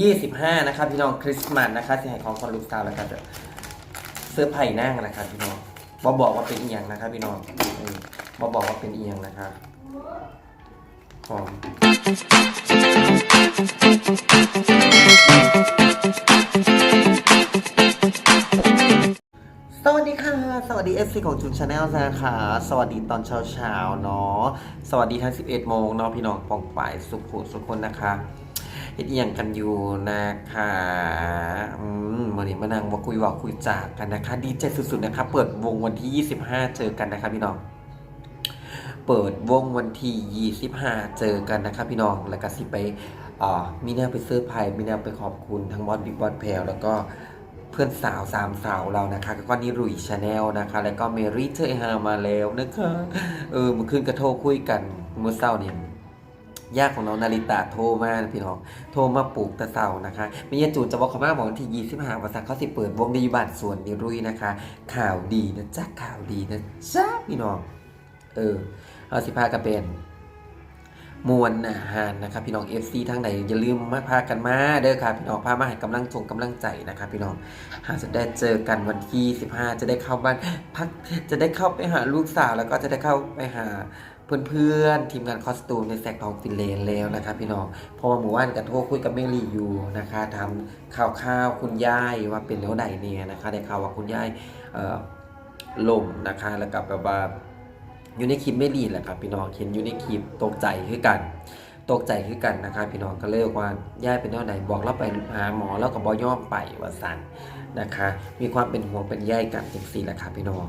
25 นะครับพี่น้องคริสต์มาสนะคะสิให้ของคนลูกสาวแล้วก็จะเสื้อไผ่นั่งนะครับพี่น้องบอบอกว่าเป็นอียังนะครับพี่น้องบอบอกว่าเป็นอียงนะครับหอมสวัสดีค่ะ สวัสดี FC ของจุนชาแนลนะคะ สวัสดีตอนเช้าเช้าๆเนาะ สวัสดีทั้ง 11 โมงเนาะพี่น้องปองป่ายสุขุสุขคนนะคะ เฮ็ดอหยังกันอยู่นะคะอืมมื่อนี้มานั่งมาคุยว่าคุยจากกันนะคะดีใจสุดๆนะคะเปิดวงวันที่ 25 เจอกันนะคะพี่น้องเปิดวงวันที่25 เจอกันนะครับพี่น้อง แล้วก็สิไปอ่ามีแนวไปเซอร์ไพรส์มีแนวไปขอบคุณทั้งบอสบิ๊กบอสแพลแล้วก็เพื่อนสาวสามสาวเรานะคะ ก็นี่รุยชาแนลนะคะ แล้วก็เมรี่เทยฮามาแล้วนะคะ เออเมื่อคืนก็โทรคุยกันเมื่อเช้าเนี่ย ญาติของน้องนาริตะโทรมาพี่น้องโทรมาปลูกตะเสานะคะมียาจูนจะบอกเขามาบอกวันที่25วันสักเขาสิเปิดวงในอยู่บ้านสวนนิรุยนะคะ ข่าวดีนะจ๊ะข่าวดีนะจ๊ะพี่น้อง เออเอาสิพากันเป็นมวลอาหารนะครับพี่น้อง FC ทั้งไหนอย่าลืมมาพากันมาเด้อค่ะพี่น้องพามาให้กำลังชงกำลังใจนะครับพี่น้องหากจะได้เจอกันวันที่ 15 จะได้เข้าบ้านพักจะได้เข้าไปหาลูกสาวแล้วก็จะได้เข้าไปหา เพื่อนๆ ทีมงานคอสตูมในแสกทองฟินเลนแล้วนะครับพี่น้องพอมาหมู่บ้านกันโทรคุยกับเมลี่อยู่นะคะทำข่าวข้าวคุณย่ายว่าเป็นเท่าใดเนี่ยนะคะได้ข่าวว่าคุณย่ายเอ่มนะคะแล้วกับแบบว่าอยู่ในคลิปไม่ดีแหละครับพี่น้องเห็นอยู่ในคลิปตกใจคือกัน ตกใจคือกันนะครับพี่น้องก็เลยว่าย่าเป็นเท่าไหนบอกเราไปหาหมอแล้วก็บอย่อมไปว่าสันนะคะ มีความเป็นห่วงเป็นใยกันจริงสิแหละครับพี่น้อง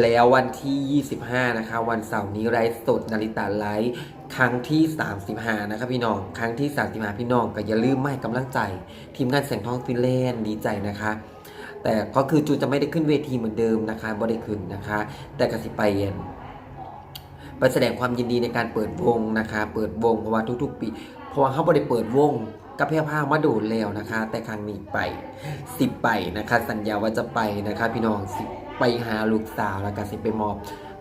แล้ววันที่ 25 นะคะ วันเสาร์นี้ไลฟ์สดนาริตาไลฟ์ครั้งที่ 35 นะครับพี่น้อง ครั้งที่ 35 พี่น้องก็อย่าลืมไมาให้กำลังใจ ทีมงานแสงทองฟินแลนด์ดีใจนะคะแต่ก็คือจูจะไม่ได้ขึ้นเวทีเหมือนเดิมนะคะบ่ได้ขึ้นนะคะ แต่กสิไปเย็น ไปแสดงความยินดีในการเปิดวงนะคะ เปิดวงเพราะว่าทุกๆ ปี เพราะว่าเขาไม่ได้เปิดวงกับเพียผ้ามาดนแล้วนะคะ แต่ครั้งนี้ไปสิไปนะคะ สัญญาว่าจะไปนะคะ พี่น้องสิไปหาลูกสาวแล้วก็สิไปมอบ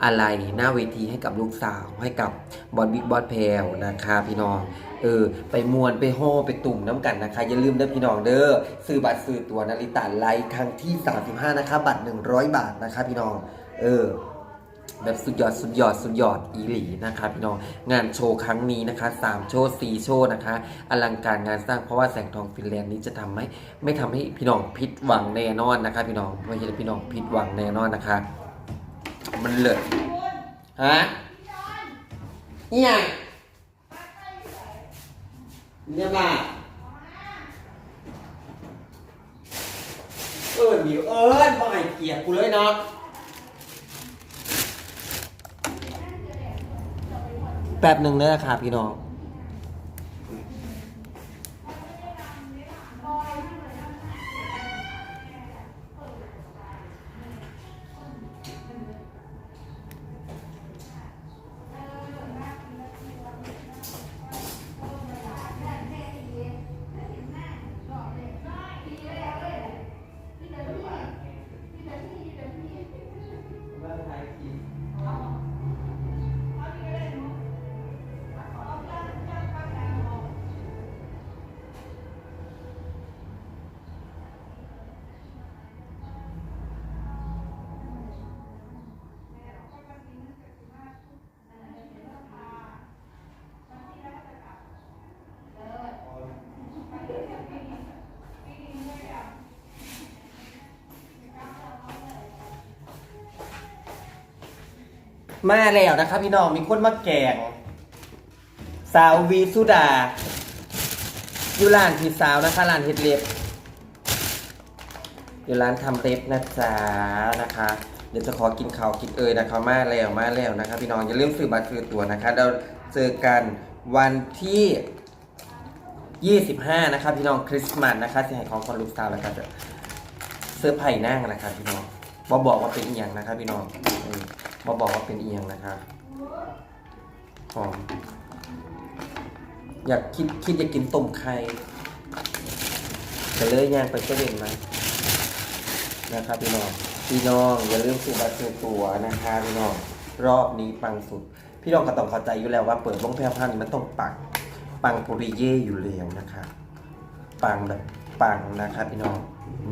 อะไรหน้าเวทีให้กับลูกสาวให้กับบอลบิ๊กบอสแพลนะคะพี่น้องเออไปมวนไปโฮไปตุ่มน้ำกันนะคะ อย่าลืมเด้อพี่น้องเด้อซื้อบัตรซื้อตัวนาริตาไลฟ์ครั้งที่ 35 นะคะ บัตร 100 บาทนะคะ พี่น้อง เออ แบบสุดยอดสุดยอดสุดยอดอีหลีนะคะพี่น้องงานโชว์ครั้งนี้นะคะ3โชว์4โชว์นะคะ อลังการงานสร้างเพราะว่าแสงทองฟินแลนด์นี้จะทำให้ไม่ทำให้พี่น้องผิดหวังแน่นอนนะคะ พี่น้องไม่ใช่พี่น้องผิดหวังแน่นอนนะคะ มันเลิศฮะเนี่ยเนี่ยมาเอิญดิเอิญบ่เกียรกูเลยเนาะ แป๊บหนึ่งนะครับพี่น้อง มาแล้วนะครับพี่น้องมีคนมาแกง สาววีสุดา อยู่ร้านพี่สาวนะคะร้านเฮ็ดเล็บอยู่ร้านทำเล็บนะจ๊ะนะคะ เดี๋ยวจะขอกินข้าวกินเอยนะคะมาแล้วมาแล้วนะคะพี่น้องอย่าลืมซื้อบัตรซื้อตั๋วนะคะเราเจอกันวันที่25 นะคะพี่น้องคริสต์มาสนะคะสิให้ของคนลูกสาวแล้วก็จะเสื้อไผ่นั่งนะคะพี่น้องบอบอกว่าเป็นอีหยังนะคะพี่น้อง บอบอกว่าเป็นเอียงนะคะหอมอยากคิดคิดอยากกินต้มไข่ก็เลยย่างไปเซเว่นมนะครับพี่น้องพี่น้องอย่าลืมซื้อบัตรซื้อตั๋วนะคะพี่น้องรอบนี้ปังสุด พี่น้องก็ต้องเข้าใจอยู่แล้วว่าเปิดวงแพร่พันมันต้องปังปังปุริเย่อยู่แล้วนะคะปังแบบปังนะครับพี่น้องอ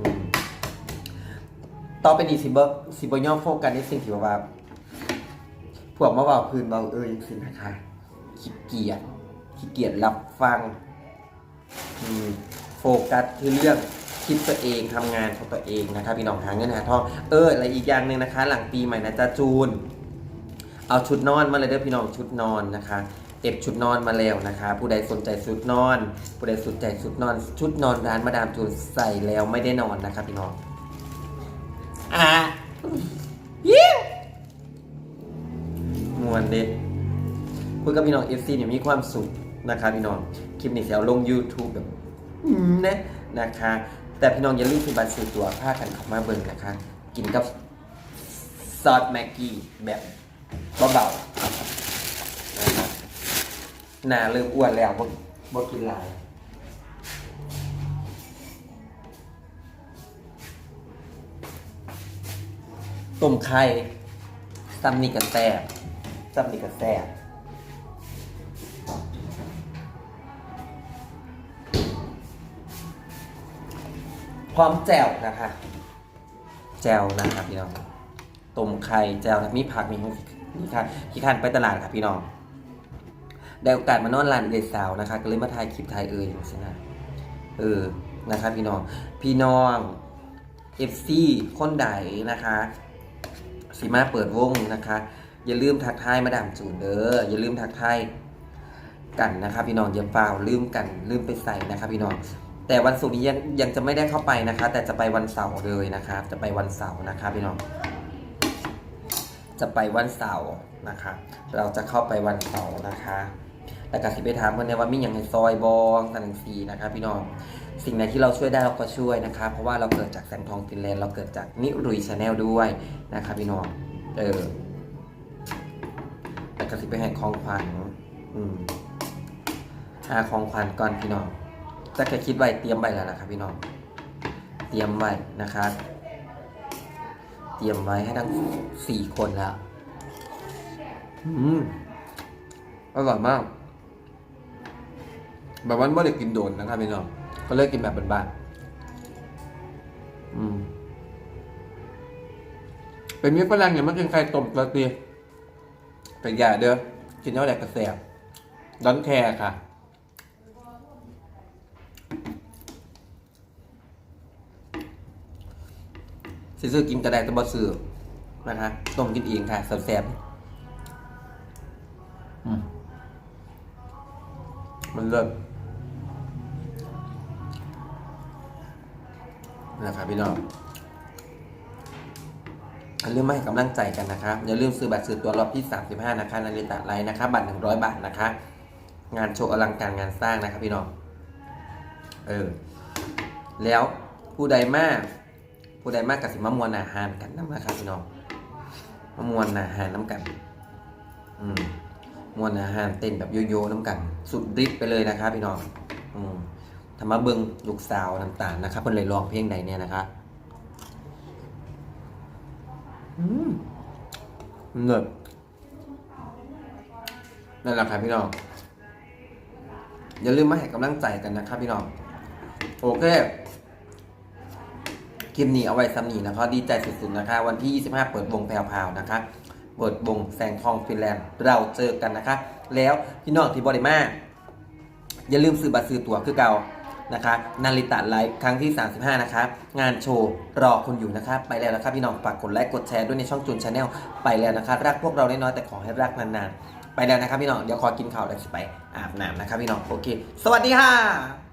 ต่อไปนี้สิบสิบย่อโฟกัสในสิ่งที่ว่า พวกมาเบาพื้นเบาเอ้ยสินะคะขี้เกียจขี้เกียจรับฟังโฟกัสที่เรื่องคิดตัวเองทำงานของตัวเองนะครับพี่น้องหาเงินหาทองเอออะไรอีกอย่างหนึ่งนะคะ หลังปีใหม่นะจ๊ะจูน เอาชุดนอนมาเลยเด้อพี่น้องชุดนอนนะคะเก็บชุดนอนมาแล้วนะคะ ผู้ใดสนใจชุดนอน ผู้ใดสนใจชุดนอน ชุดนอนร้านมาดามจูนใส่แล้วไม่ได้นอนนะครับพี่น้องอะ วนเด็คุยกับพี่น้องเอฟซีเนี่ยมีความสุขนะคะพี่น้อง คลิปนี้จะเอาลง YouTube แบบนะนะคะ แต่พี่น้องอย่าลืมซื้อบัตรซื้อตัวผ้ากันขับมาเบิ่งนะคะ กินกับซอสแม็กกี้แบบเบาๆหน้าเริ่มอ้วนแล้วบ่บ่กินลายต้มไข่ซัมนี่กับแซ่ บซัมนี่กับแซ่บพร้อมแจ่วนะคะ แจ่วนะครับพี่น้องต้มไข่แจ่วนะมีผักมีนี่ค่ะขี้ขันไปตลาดครับพี่น้องได้โอกาสมานอนร้านเดซาวนะคะ ก็เลยมาถ่ายคลิปถ่ายเอ่ยสินะเออนะครับพี่น้องพี่น้องเอฟซีคนใดนะคะสีมาเปิดวงนะคะ อย่าลืมทักทายมาดามจูนเด้ออย่าลืมทักทายกันนะครับพี่น้องอย่าเปล่าลืมกันลืมไปใส่นะครับพี่น้องแต่วันศุกร์นี้ยังยังจะไม่ได้เข้าไปนะคะ แต่จะไปวันเสาร์เลยนะคะจะไปวันเสาร์นะคะพี่น้อง จะไปวันเสาร์นะคะเราจะเข้าไปวันเสาร์นะคะแล้วก็สิไปถามเพื่อนในว่ามีอย่างในซอยบองสันสีนะคะพี่น้องสิ่งไหนที่เราช่วยได้เราก็ช่วยนะคะ เพราะว่าเราเกิดจากแสงทองฟินแลนด์เราเกิดจากนิรุยชาแนลด้วยนะคะพี่น้องเออ แล้วก็สิไปให้ของขวัญอืมหาของขวัญก่อนพี่น้องจะแค่คิดไว้เตรียมไว้แล้วนะครับพี่น้อง เตรียมไว้นะคะเตรียมไว้ให้ทั้งสี่คนแล้ว อืมอร่อยมาก แบบว่าไม่ได้กินโดนนะครับพี่น้องก็เลยกินแบบบ้านๆอืม เป็นมีฝรั่งเนี่ยมันกินไข่ต้มกระเทียม แต่อย่าเด้อกินเท่าไหร่กระแสบดอนแคร์ค่ะซื้อกินกระไดต่บ่ซื้อนะคะต้มกินเองค่ะแซ่บๆอืมมันเลิศนะครับพี่น้อง อย่าลืมมาให้กำลังใจกันนะครับ อย่าลืมซื้อบัตรซื้อตัวรอบที่ 35 นะคะนาฬิตาไลน์นะคะบัตร 100 บาทนะคะ งานโชว์อลังการงานสร้างนะครับพี่น้อง เออ แล้วผู้ใดมาก ผู้ใดมากกับสิมามวลอาหารกันน้ำนะครับพี่น้องมามวลอาหารน้ำกัน อืมมวลอาหารเต้นแบบโยโย่น้ำกัน สุดฤทธิ์ไปเลยนะครับพี่น้อง อืมธรรมะเบิงลูกสาวน้ำตาลนะครับเพิ่นเลยร้องเพลงใดเนี่ยนะครับอืม เนิบนั่นแหละครับพี่น้อง อย่าลืมมาให้กำลังใจกันนะครับพี่น้อง โอเค คลิปนี้เอาไว้ซ้ำนีนะครับดีใจสุดๆนะคะ วันที่ 25 เปิดวงแพรวๆนะคะ เปิดวงแสงทองฟินแลนด์ เราเจอกันนะคะ แล้วพี่น้องที่บริมาอย่าลืมซื้อบัตรซื้อตั๋วคือเก่า นะคะนาริตะไลฟ์ครั้งที่ 35 นะคะ งานโชว์รอคุณอยู่นะคะไปแล้วนะครับพี่น้องฝากกดไลค์กดแชร์ด้วยในช่องจูนชาแนลไปแล้วนะคะรักพวกเราน้อยแต่ขอให้รักนานๆ ไปแล้วนะครับพี่น้องเดี๋ยวขอกินข้าวแล้วจะไปอาบน้ำนะครับพี่น้องโอเค สวัสดีค่ะ